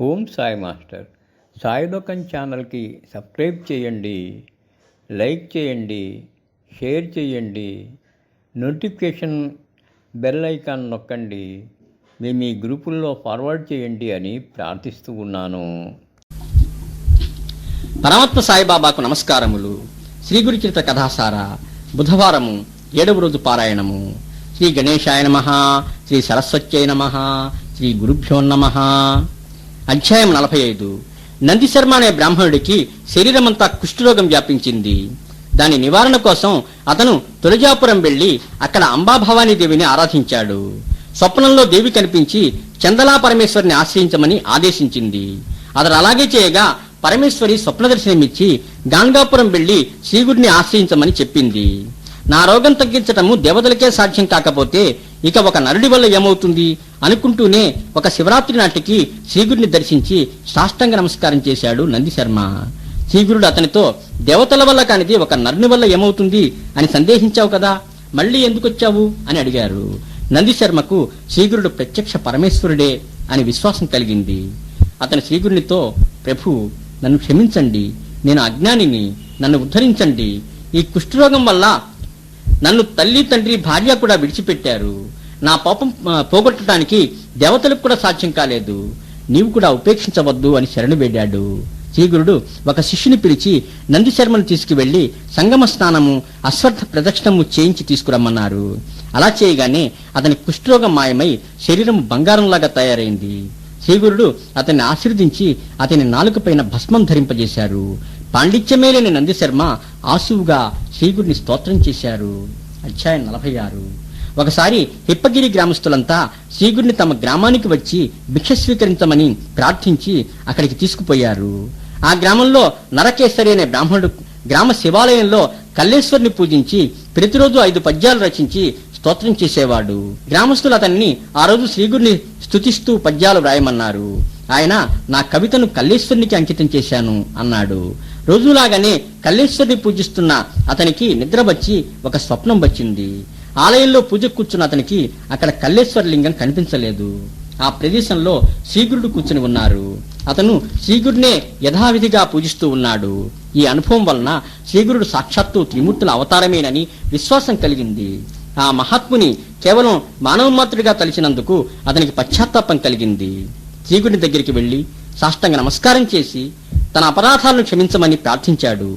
ఓం Sai master. సాయిలోకం ఛానల్కి subscribe చేయండి like చేయండి షేర్ చేయండి నోటిఫికేషన్ బెల్ ఐకాన్ నొక్కండి మేము మీ గ్రూపుల్లో ఫార్వర్డ్ చేయండి అని ప్రార్థిస్తూ ఉన్నాను. పరమాత్మ సాయిబాబాకు నమస్కారములు. శ్రీ గురుచరిత కథాసార బుధవారము ఏడవ రోజు పారాయణము. శ్రీ గణేశాయ నమ శ్రీ సరస్వత్యై నమ శ్రీ గురుభ్యో నమ. అధ్యాయం నలభై ఐదు నందిశర్మ అనే బ్రాహ్మణుడికి శరీరమంతా కుష్ఠరోగం వ్యాపించింది. దాని నివారణ కోసం అతను తులజాపురం వెళ్ళి అక్కడ అంబాభవానీ దేవిని ఆరాధించాడు. స్వప్నంలో దేవి కనిపించి చందలా పరమేశ్వరిని ఆశ్రయించమని ఆదేశించింది. అతను అలాగే చేయగా పరమేశ్వరి స్వప్న దర్శనమిచ్చి గాంగాపురం వెళ్ళి శ్రీగుడిని ఆశ్రయించమని చెప్పింది. నా రోగం తగ్గించటము దేవతలకే సాధ్యం కాకపోతే ఇక ఒక నరుడి వల్ల ఏమవుతుంది అనుకుంటూనే ఒక శివరాత్రి నాటికి శ్రీగుడిని దర్శించి సాష్టంగ నమస్కారం చేశాడు నందిశర్మ శ్రీగురుడు అతనితో దేవతల వల్ల కానిది ఒక నరుని వల్ల ఏమవుతుంది అని సందేహించావు కదా మళ్ళీ ఎందుకొచ్చావు అని అడిగారు. నందిశర్మకు శ్రీగురుడు ప్రత్యక్ష పరమేశ్వరుడే అని విశ్వాసం కలిగింది. అతని శ్రీగురునితో ప్రభు నన్ను క్షమించండి. నేను అజ్ఞానిని. నన్ను ఉద్ధరించండి. ఈ కుష్ఠరోగం వల్ల నన్ను తల్లి తండ్రి భార్య కూడా విడిచిపెట్టారు. నా పాపం పోగొట్టడానికి దేవతలకు కూడా సాధ్యం కాలేదు. నీవు కూడా ఉపేక్షించవద్దు అని శరణు వేడాడు. శ్రీగురుడు ఒక శిష్యుని పిలిచి నందిశర్మను తీసుకువెళ్ళి సంగమ స్నానము అశ్వర్థ ప్రదక్షిణము చేయించి తీసుకురమ్మన్నారు. అలా చేయగానే అతని కుష్ఠరోగం మాయమై శరీరం బంగారంలాగా తయారైంది. శ్రీగురుడు అతన్ని ఆశీర్వదించి అతని నాలుకపైన భస్మం ధరింపజేశారు. పాండిత్యమేలేని నందిశర్మ ఆసువుగా శ్రీగుడిని స్తోత్రం చేశారు. అధ్యాయం నలభై ఆరు ఒకసారి హిప్పగిరి గ్రామస్తులంతా శ్రీగుడిని తమ గ్రామానికి వచ్చి భిక్ష స్వీకరించమని ప్రార్థించి అక్కడికి తీసుకుపోయారు. ఆ గ్రామంలో నరకేశ్వరి అనే బ్రాహ్మణుడు గ్రామ శివాలయంలో కల్లేశ్వరిని పూజించి ప్రతిరోజు ఐదు పద్యాలు రచించి స్తోత్రం చేసేవాడు. గ్రామస్తులు అతన్ని ఆ రోజు శ్రీగుడిని స్తుతిస్తూ పద్యాలు వ్రాయమన్నారు. ఆయన నా కవితను కల్లేశ్వరునికి అంకితం చేశాను అన్నాడు. రోజులాగానే కల్లేశ్వరిని పూజిస్తున్న అతనికి నిద్ర వచ్చి ఒక స్వప్నం వచ్చింది. ఆలయంలో పూజ కూర్చున్న అతనికి అక్కడ కల్లేశ్వర లింగం కనిపించలేదు. ఆ ప్రదేశంలో శ్రీగురుడు కూర్చుని ఉన్నారు. అతను శ్రీగుడినే యథావిధిగా పూజిస్తూ ఉన్నాడు. ఈ అనుభవం వలన శ్రీగురుడు సాక్షాత్తు త్రిమూర్తుల అవతారమేనని విశ్వాసం కలిగింది. ఆ మహాత్ముని కేవలం మానవ మాత్రుడిగా తలిచినందుకు అతనికి పశ్చాత్తాపం కలిగింది. శ్రీగుడి దగ్గరికి వెళ్ళి సాష్టంగా నమస్కారం చేసి తన అపరాధాలను క్షమించమని ప్రార్థించాడు.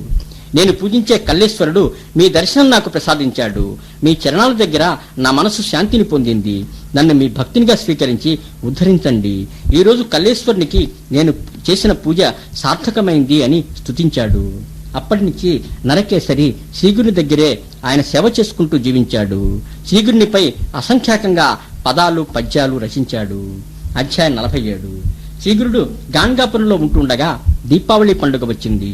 నేను పూజించే కల్లేశ్వరుడు మీ దర్శనం నాకు ప్రసాదించాడు. మీ చరణాల దగ్గర నా మనసు శాంతిని పొందింది. నన్ను మీ భక్తినిగా స్వీకరించి ఉద్ధరించండి. ఈరోజు కల్లేశ్వరునికి నేను చేసిన పూజ సార్థకమైంది అని స్తుతించాడు. అప్పటి నుంచి నరకేసరి శ్రీగురుని దగ్గరే ఆయన సేవ చేసుకుంటూ జీవించాడు. శ్రీగురినిపై అసంఖ్యాకంగా పదాలు పద్యాలు రచించాడు. అధ్యాయం నలభై ఏడు. శ్రీగురుడు గాన్గాపురంలో ఉంటుండగా దీపావళి పండుగ వచ్చింది.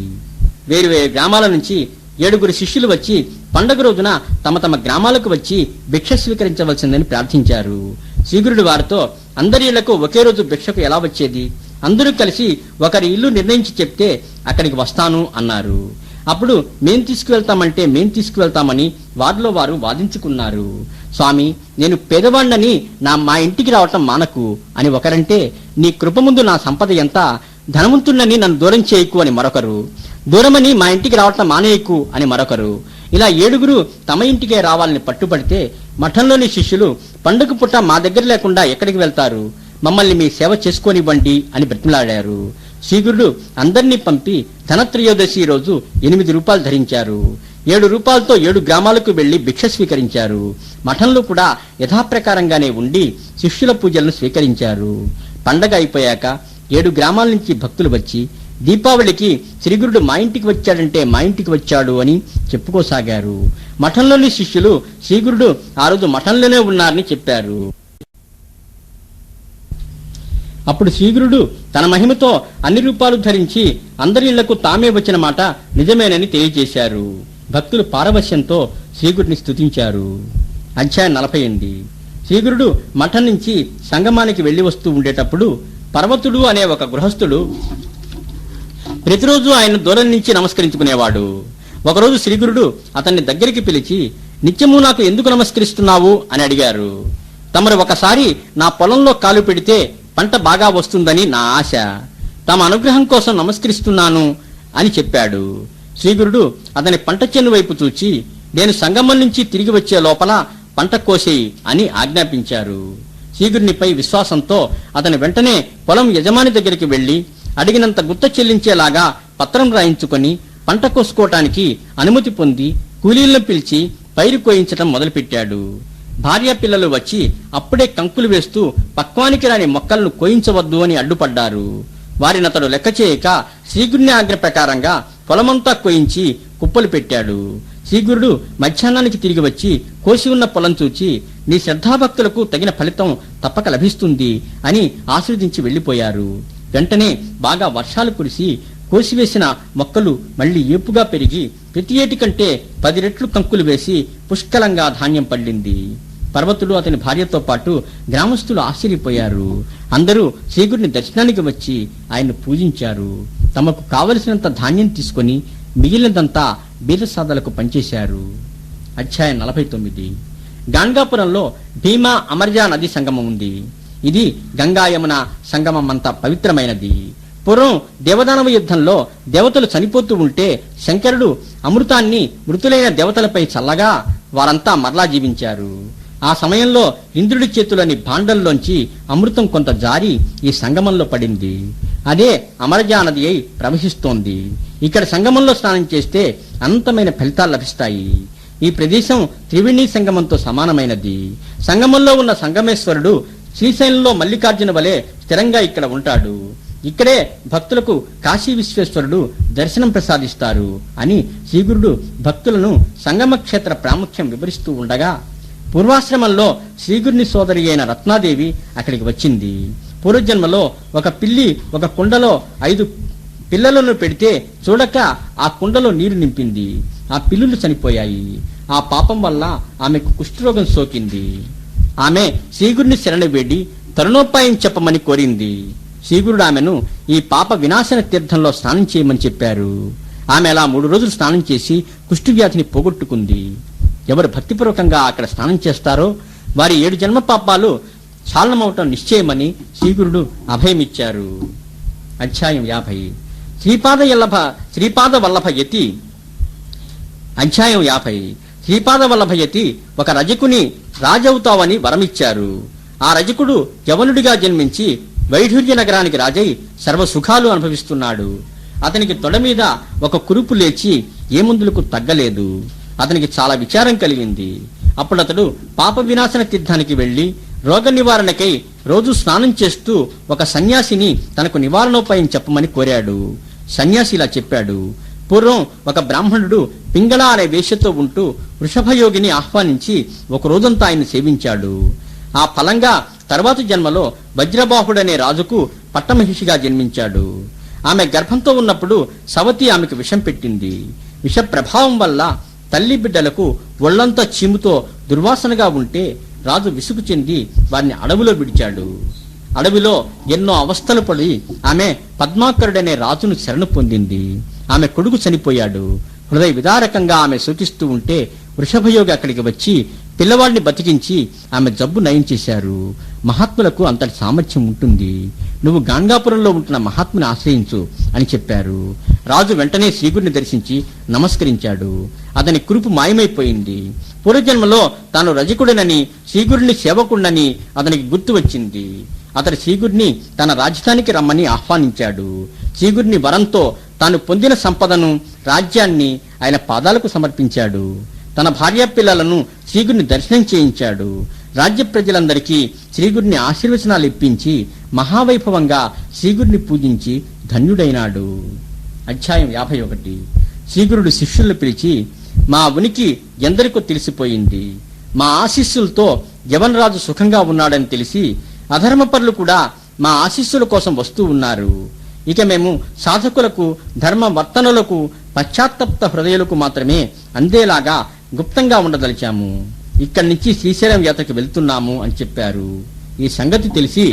వేరు వేరు గ్రామాల నుంచి ఏడుగురు శిష్యులు వచ్చి పండుగ రోజున తమ తమ గ్రామాలకు వచ్చి భిక్ష స్వీకరించవలసిందని ప్రార్థించారు. శ్రీగురుడు వారితో అందరి ఇళ్ళకు ఒకే రోజు భిక్షకు ఎలా వచ్చేది? అందరూ కలిసి ఒకరి ఇల్లు నిర్ణయించి చెప్తే అక్కడికి వస్తాను అన్నారు. అప్పుడు మేం తీసుకువెళ్తామంటే మేం తీసుకువెళ్తామని వారిలో వారు వాదించుకున్నారు. స్వామి నేను పేదవాణ్ణని నా మా ఇంటికి రావటం మానకు. అని ఒకరంటే నీ కృప ముందు నా సంపద ఎంత? ధనవంతుణ్ణని నన్ను దూరం చేయకు అని మరొకరు. దూరమని మా ఇంటికి రావటం మానేయకు అని మరొకరు. ఇలా ఏడుగురు తమ ఇంటికే రావాలని పట్టుబడితే మఠంలోని శిష్యులు పండుగ పుట్ట మా దగ్గర లేకుండా ఎక్కడికి వెళ్తారు? మమ్మల్ని మీ సేవ చేసుకోనివ్వండి అని బ్రతిమలాడారు. శ్రీగురుడు అందరినీ పంపి ధనత్రయోదశి రోజు ఎనిమిది రూపాయలు ధరించారు. ఏడు రూపాయలతో ఏడు గ్రామాలకు వెళ్ళి భిక్ష స్వీకరించారు. మఠంలో కూడా యథాప్రకారంగానే ఉండి శిష్యుల పూజలను స్వీకరించారు. పండగ అయిపోయాక ఏడు గ్రామాల నుంచి భక్తులు వచ్చి దీపావళికి శ్రీగురుడు మా ఇంటికి వచ్చాడంటే మా ఇంటికి వచ్చాడు అని చెప్పుకోసాగారు. మఠంలోని శిష్యులు శ్రీగురుడు ఆ రోజు మఠంలోనే ఉన్నారని చెప్పారు. అప్పుడు శ్రీగురుడు తన మహిమతో అన్ని రూపాలు ధరించి అందరి ఇళ్ళకు తామే వచ్చిన మాట నిజమేనని తెలియజేశారు. భక్తులు పారవశ్యంతో శ్రీగుడిని స్థుతించారు అధ్యాయం నలభై ఎనిమిది. శ్రీగురుడు మఠం నుంచి సంగమానికి వెళ్ళి వస్తూ ఉండేటప్పుడు పర్వతుడు అనే ఒక గృహస్థుడు ప్రతిరోజు ఆయన దూరం నుంచి నమస్కరించుకునేవాడు. ఒకరోజు శ్రీగురుడు అతన్ని దగ్గరికి పిలిచి నిత్యము నాకు ఎందుకు నమస్కరిస్తున్నావు? అని అడిగారు. తమరు ఒకసారి నా పొలంలో కాలు పెడితే పంట బాగా వస్తుందని నా ఆశ. తమ అనుగ్రహం కోసం నమస్కరిస్తున్నాను అని చెప్పాడు. శ్రీగురుడు అతని పంట చేను వైపు చూచి నేను సంగమం నుంచి తిరిగి వచ్చే లోపల పంట కోసేయి అని ఆజ్ఞాపించారు. శ్రీగురునిపై విశ్వాసంతో అతను వెంటనే పొలం యజమాని దగ్గరికి వెళ్ళి అడిగినంత గుత్త చెల్లించేలాగా పత్రం రాయించుకొని పంట కోసుకోవటానికి అనుమతి పొంది కూలీలను పిలిచి పైరు కోయించటం మొదలుపెట్టాడు. భార్య పిల్లలు వచ్చి అప్పుడే కంకులు వేస్తూ పక్వానికి రాని మొక్కలను కోయించవద్దు అని అడ్డుపడ్డారు. వారినతడు లెక్క చేయక శ్రీగురుని ఆజ్ఞ ప్రకారంగా పొలమంతా కోయించి కుప్పలు పెట్టాడు. శ్రీగురుడు మధ్యాహ్నానికి తిరిగి వచ్చి కోసి ఉన్న పొలం చూచి నీ శ్రద్ధాభక్తులకు తగిన ఫలితం తప్పక లభిస్తుంది అని ఆశీర్వదించి వెళ్ళిపోయారు వెంటనే బాగా వర్షాలు కురిసి కోసివేసిన మొక్కలు మళ్ళీ ఏపుగా పెరిగి ప్రతి ఏటి కంటే పది రెట్లు కంకులు వేసి పుష్కలంగా ధాన్యం పండింది. పర్వతుడు అతని భార్యతో పాటు గ్రామస్తులు ఆశ్చర్యపోయారు. అందరూ శ్రీగుడిని దర్శనానికి వచ్చి ఆయన్ను పూజించారు. తమకు కావలసినంత ధాన్యం తీసుకొని మిగిలినదంతా బీదసాదలకు పంచేశారు. అధ్యాయం నలభై తొమ్మిది. గాంగాపురంలో భీమా అమర్జా నది సంగమం ఉంది. ఇది గంగా యమున సంగమం అంత పవిత్రమైనది. పూర్వం దేవదానవ యుద్ధంలో దేవతలు చనిపోతూ ఉంటే శంకరుడు అమృతాన్ని మృతులైన దేవతలపై చల్లగా వారంతా మరలా జీవించారు. ఆ సమయంలో ఇంద్రుడి చేతులని భాండల్లోంచి అమృతం కొంత జారి ఈ సంగమంలో పడింది. అదే అమరజానది అయి ప్రవహిస్తోంది. ఇక్కడ సంగమంలో స్నానం చేస్తే అనంతమైన ఫలితాలు లభిస్తాయి. ఈ ప్రదేశం త్రివేణి సంగమంతో సమానమైనది. సంగమంలో ఉన్న సంగమేశ్వరుడు శ్రీశైలంలో మల్లికార్జున వలె స్థిరంగా ఇక్కడ ఉంటాడు. ఇక్కడే భక్తులకు కాశీ విశ్వేశ్వరుడు దర్శనం ప్రసాదిస్తారు అని శ్రీగురుడు భక్తులను సంగమ క్షేత్ర ప్రాముఖ్యం వివరిస్తూ ఉండగా పూర్వాశ్రమంలో శ్రీగురుని సోదరి అయిన రత్నాదేవి అక్కడికి వచ్చింది. పూర్వజన్మలో ఒక పిల్లి ఒక కుండలో ఐదు పిల్లలను పెడితే చూడక ఆ కుండలో నీరు నింపింది. ఆ పిల్లులు చనిపోయాయి. ఆ పాపం వల్ల ఆమెకు కుష్ఠరోగం సోకింది. ఆమె శ్రీగురిని శరణ వేడి తరుణోపాయం చెప్పమని కోరింది. శ్రీగురుడు ఆమెను ఈ పాప వినాశన తీర్థంలో స్నానం చేయమని చెప్పారు. ఆమె అలా మూడు రోజులు స్నానం చేసి కుష్టు వ్యాధిని పోగొట్టుకుంది. ఎవరు భక్తిపూర్వకంగా అక్కడ స్నానం చేస్తారో వారి ఏడు జన్మ పాపాలు చాలనమవటం నిశ్చయమని శ్రీగురుడు అభయమిచ్చారు. అధ్యాయం యాభై. శ్రీపాద యల్లభ శ్రీపాద వల్లభ యతి. అధ్యాయం యాభై. శ్రీపాద వల్లభ యతి ఒక రజకుని రాజవుతావని వరమిచ్చారు. ఆ రజకుడు యవనుడిగా జన్మించి వైఢూర్య నగరానికి రాజై సర్వ సుఖాలు అనుభవిస్తున్నాడు. అతనికి తొడ మీద ఒక కురుపు లేచి ఏ మందులకు తగ్గలేదు. అతనికి చాలా విచారం కలిగింది. అప్పుడు అతడు పాప వినాశన తీర్థానికి వెళ్ళి రోగ నివారణకై రోజు స్నానం చేస్తూ ఒక సన్యాసిని తనకు నివారణోపాయం చెప్పమని కోరాడు. సన్యాసి ఇలా చెప్పాడు. పూర్వం ఒక బ్రాహ్మణుడు పింగళ అనే వేషతో ఉంటూ వృషభయోగిని ఆహ్వానించి ఒక రోజంతా ఆయన సేవించాడు. ఆ ఫలంగా తర్వాత జన్మలో వజ్రబాహుడనే రాజుకు పట్టమహిషిగా జన్మించాడు. ఆమె గర్భంతో ఉన్నప్పుడు సవతి ఆమెకు విషం పెట్టింది. విష ప్రభావం వల్ల తల్లి బిడ్డలకు ఒళ్ళంతా చీముతో దుర్వాసనగా ఉంటే రాజు విసుగు చెంది వారిని అడవిలో విడిచాడు. అడవిలో ఎన్నో అవస్థలు పడి ఆమె పద్మాకరుడనే రాజును శరణు పొందింది. ఆమె కొడుకు చనిపోయాడు. హృదయ విదారకంగా ఆమె సూచిస్తూ ఉంటే వృషభయోగి అక్కడికి వచ్చి పిల్లవాడిని బతికించి ఆమె జబ్బు నయం చేశారు. మహాత్ములకు అంతటి సామర్థ్యం ఉంటుంది. నువ్వు గాంగాపురంలో ఉంటున్న మహాత్ముని ఆశ్రయించు అని చెప్పారు. రాజు వెంటనే శ్రీగుడిని దర్శించి నమస్కరించాడు. అతని కురుపు మాయమైపోయింది. పూర్వజన్మలో తాను రజకుడినని శ్రీగుడిని సేవకుండని అతనికి గుర్తు వచ్చింది. అతడు శ్రీగుడిని తన రాజధానికి రమ్మని ఆహ్వానించాడు. శ్రీగుడిని వరంతో తాను పొందిన సంపదను రాజ్యాన్ని ఆయన పాదాలకు సమర్పించాడు. తన భార్య పిల్లలను శ్రీగుడిని దర్శనం చేయించాడు. రాజ్య ప్రజలందరికీ శ్రీగుడిని ఆశీర్వచనాలు ఇప్పించి మహావైభవంగా శ్రీగుడిని పూజించి ధన్యుడైనాడు. అధ్యాయం యాభై ఒకటి. శ్రీగురుడు శిష్యులను పిలిచి మా ఉనికి ఎందరికో తెలిసిపోయింది. మా ఆశీస్సులతో యవనరాజు సుఖంగా ఉన్నాడని తెలిసి అధర్మపరులు కూడా మా ఆశీస్సుల కోసం వస్తూ ఉన్నారు. ఇక మేము సాధకులకు ధర్మ వర్తనలకు పశ్చాత్తప్త హృదయులకు మాత్రమే అందేలాగా గుప్తంగా ఉండదలిచాము. ఇక్కడి నుంచి శ్రీశైలం యాత్రకు వెళ్తున్నాము అని చెప్పారు. ఈ సంగతి తెలిసి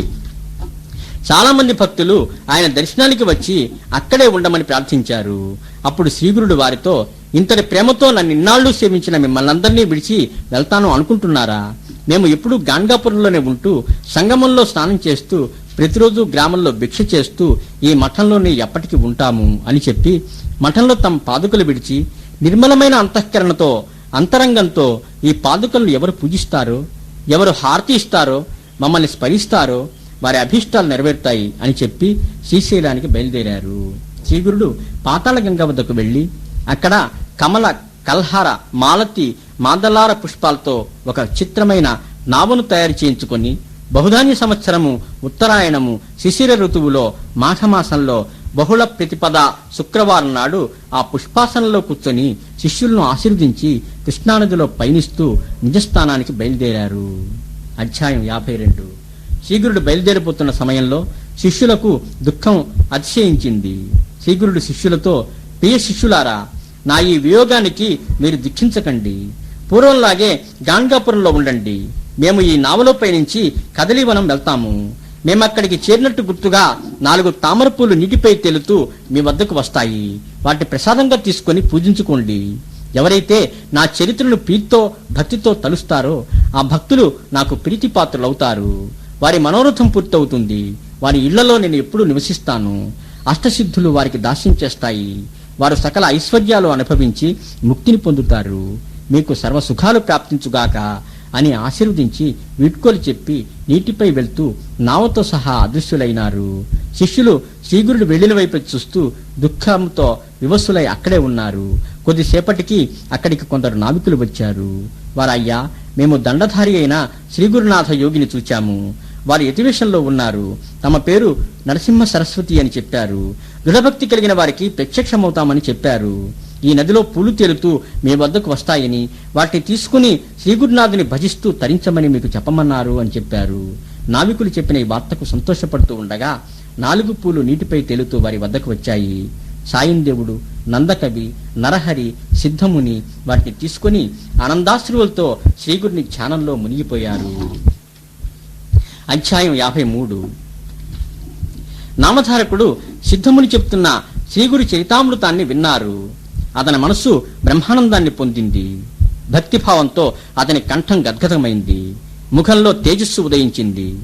చాలా మంది భక్తులు ఆయన దర్శనానికి వచ్చి అక్కడే ఉండమని ప్రార్థించారు. అప్పుడు శ్రీగురుడు వారితో ఇంతటి ప్రేమతో నన్ను ఇన్నాళ్ళు సేవించిన మిమ్మల్ని అందరినీ విడిచి వెళ్తాను అనుకుంటున్నారా? మేము ఎప్పుడూ గాన్గాపురంలోనే ఉంటూ సంగమంలో స్నానం చేస్తూ ప్రతిరోజు గ్రామంలో భిక్ష చేస్తూ ఈ మఠంలోనే ఎప్పటికీ ఉంటాము అని చెప్పి మఠంలో తమ పాదుకలు విడిచి నిర్మలమైన అంతఃకరణతో అంతరంగంతో ఈ పాదుకలను ఎవరు పూజిస్తారో? ఎవరు హారతి ఇస్తారో? మమ్మల్ని స్మరిస్తారో? వారి అభీష్టాలు నెరవేరుతాయి అని చెప్పి శ్రీశైలానికి బయలుదేరారు. శ్రీగురుడు పాతాళ గంగ వద్దకు వెళ్ళి అక్కడ కమల కల్హార మాలతి మాదలార పుష్పాలతో ఒక చిత్రమైన నావను తయారు చేయించుకొని బహుధాన్య సంవత్సరము ఉత్తరాయణము శిశిర ఋతువులో మాఘమాసంలో బహుళ ప్రతిపద శుక్రవారం నాడు ఆ పుష్పాసనంలో కూర్చొని శిష్యులను ఆశీర్వదించి కృష్ణానదిలో పయనిస్తూ నిజస్థానానికి బయలుదేరారు. అధ్యాయం యాభై రెండు. శీఘ్రుడు బయలుదేరిపోతున్న సమయంలో శిష్యులకు దుఃఖం అతిశయించింది. శీఘ్రుడు శిష్యులతో ప్రియ శిష్యులారా నా ఈ వియోగానికి మీరు దుఃఖించకండి. పూర్వంలాగే గాంగాపురంలో ఉండండి. మేము ఈ నావలో పయనించి కదలీవనం వెళ్తాము. మేమక్కడికి చేరినట్టు గుర్తుగా నాలుగు తామరపూలు నీటిపై తేలుతూ మీ వద్దకు వస్తాయి. వాటి ప్రసాదంగా తీసుకొని పూజించుకోండి. ఎవరైతే నా చరిత్రను ప్రీతితో భక్తితో తలుస్తారో ఆ భక్తులు నాకు ప్రీతిపాత్రులవుతారు. వారి మనోరథం పూర్తవుతుంది. వారి ఇళ్ళలో నేను ఎప్పుడూ నివసిస్తాను. అష్టసిద్ధులు వారికి దాస్యం చేస్తాయి. వారు సకల ఐశ్వర్యాలు అనుభవించి ముక్తిని పొందుతారు. మీకు సర్వ సుఖాలు ప్రాప్తించుగాక అని ఆశీర్వదించి వీడ్కోలు చెప్పి నీటిపై వెళ్తూ నావతో సహా అదృశ్యులైనారు. శిష్యులు శ్రీగురుడు వెళ్ళిన వైపు చూస్తూ దుఃఖంతో వివస్సులై అక్కడే ఉన్నారు. కొద్దిసేపటికి అక్కడికి కొందరు నావికులు వచ్చారు. వారయ్యా మేము దండధారి అయిన శ్రీగురునాథ యోగిని చూచాము. వారు యతివేషంలో ఉన్నారు. తమ పేరు నరసింహ సరస్వతి అని చెప్పారు. దృఢభక్తి కలిగిన వారికి ప్రత్యక్షమవుతామని చెప్పారు. ఈ నదిలో పూలు తేలుతూ మీ వద్దకు వస్తాయని వాటిని తీసుకుని శ్రీగురునాథుని భజిస్తూ తరించమని మీకు చెప్పమన్నారు అని చెప్పారు. నావికులు చెప్పిన ఈ వార్తకు సంతోషపడుతూ ఉండగా నాలుగు పూలు నీటిపై తేలుతూ వారి వద్దకు వచ్చాయి. సాయందేవుడు నందకవి నరహరి సిద్ధముని వాటిని తీసుకుని ఆనందాశ్రువులతో శ్రీగురిని ధ్యానంలో మునిగిపోయారు. అధ్యాయం యాభై మూడు. నామధారకుడు సిద్ధముని చెప్తున్న శ్రీగురి చరితామృతాన్ని విన్నారు. అతని మనస్సు బ్రహ్మానందాన్ని పొందింది. భక్తిభావంతో అతని కంఠం గద్గదమైంది. ముఖంలో తేజస్సు ఉదయించింది.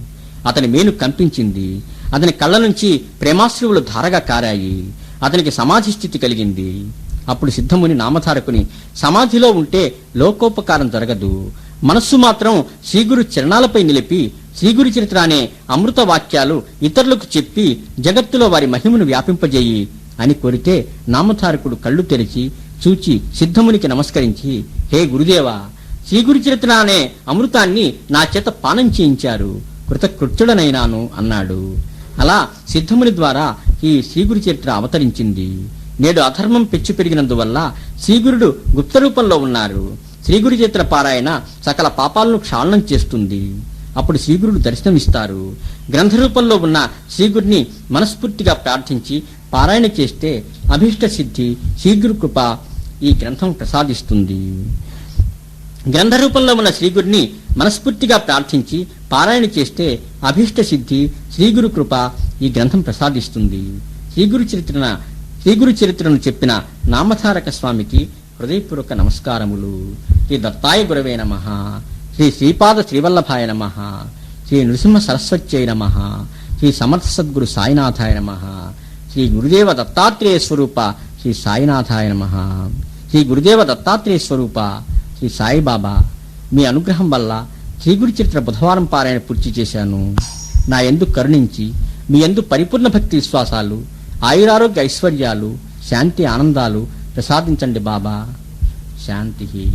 అతని మేలు కంపించింది. అతని కళ్ళ నుంచి ప్రేమాశ్రువులు ధారగా కారాయి. అతనికి సమాధి స్థితి కలిగింది. అప్పుడు సిద్ధముని నామధారకుని సమాధిలో ఉంటే లోకోపకారం జరగదు. మనస్సు మాత్రం శ్రీగురు చరణాలపై నిలిపి శ్రీగురు చరిత్ర అనే అమృత వాక్యాలు ఇతరులకు చెప్పి జగత్తులో వారి మహిమను వ్యాపింపజేయి. అని కోరితే నామధారకుడు కళ్ళు తెరిచి చూచి సిద్ధమునికి నమస్కరించి హే గురుదేవా శ్రీగురి చరిత్ర అనే అమృతాన్ని నా చేత పానం చేయించారు. కృతకృత్యుడనైనాను అన్నాడు. అలా సిద్ధముని ద్వారా ఈ శ్రీగురు చరిత్ర అవతరించింది. నేడు అధర్మం పెచ్చు పెరిగినందువల్ల శ్రీగురుడు గుప్త రూపంలో ఉన్నారు. శ్రీగురు చరిత్ర పారాయణ సకల పాపాలను క్షాళనం చేస్తుంది. అప్పుడు శ్రీగురుడు దర్శనమిస్తారు. గ్రంథ రూపంలో ఉన్న శ్రీగురిని మనస్ఫూర్తిగా ప్రార్థించి పారాయణ చేస్తే అభీష్ట సిద్ధి శీఘ్రకృప ఈ గ్రంథం ప్రసాదిస్తుంది. గ్రంథ రూపంలో ఉన్న శ్రీగురిని మనస్ఫూర్తిగా ప్రార్థించి పారాయణ చేస్తే అభీష్ట సిద్ధి శ్రీగురు కృప ఈ గ్రంథం ప్రసాదిస్తుంది. శ్రీగురు చరిత్రన శ్రీగురు చరిత్రను చెప్పిన నామధారక స్వామికి హృదయపూర్వక నమస్కారములు. శ్రీ దత్తాయ గురవే నమ. శ్రీ శ్రీపాద శ్రీవల్లభాయ నమ. శ్రీ నృసింహ సరస్వత్యై నమ. శ్రీ సమర్థ సద్గురు సాయినాథాయ నమ. శ్రీ గురుదేవ దత్తాత్రేయ స్వరూప శ్రీ సాయినాథాయ నమ. శ్రీ గురుదేవ దత్తాత్రేయ స్వరూప శ్రీ సాయిబాబా మీ అనుగ్రహం వల్ల శ్రీ గురు చరిత్ర బుధవారం పారాయణ పూర్తి చేశాను. నా ఎందు కరుణించి మీ ఎందు పరిపూర్ణ భక్తి విశ్వాసాలు ఆయురారోగ్య ఐశ్వర్యాలు శాంతి ఆనందాలు ప్రసాదించండి బాబా. శాంతి.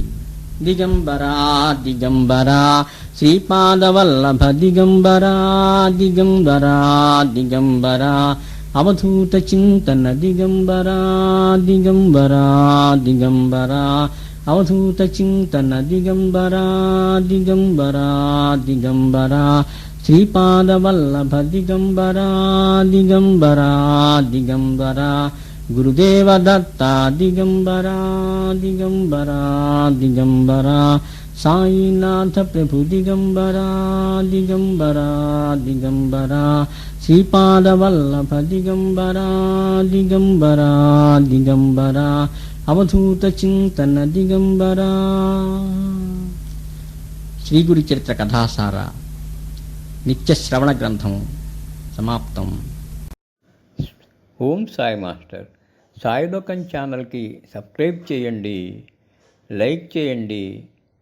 దిగంబరా దిగంబరా శ్రీపాదవల్లభ దిగంబరా దిగంబరా దిగంబరా. అవధూత చింతన దిగంబరా దిగంబరా దిగంబరా అవధూత చింతన దిగంబరా దిగంబరా దిగంబరా శ్రీపాదవల్లభ దిగంబరా దిగంబరా దిగంబరా గురుదేవ దత్త దిగంబరా దిగంబరా దిగంబరా సాయినాథ ప్రభు దిగంబరా దిగంబరా దిగంబరా శ్రీపాదవల్లభ దిగంబరా దిగంబరా దిగంబరా అవధూత చింతన దిగంబరా శ్రీగురి చరిత్ర కథాసార నిత్య శ్రవణ గ్రంథం సమాప్తం ఓం సాయి మాస్టర్. సాయిలోకం ఛానల్కి సబ్స్క్రైబ్ చేయండి లైక్ చేయండి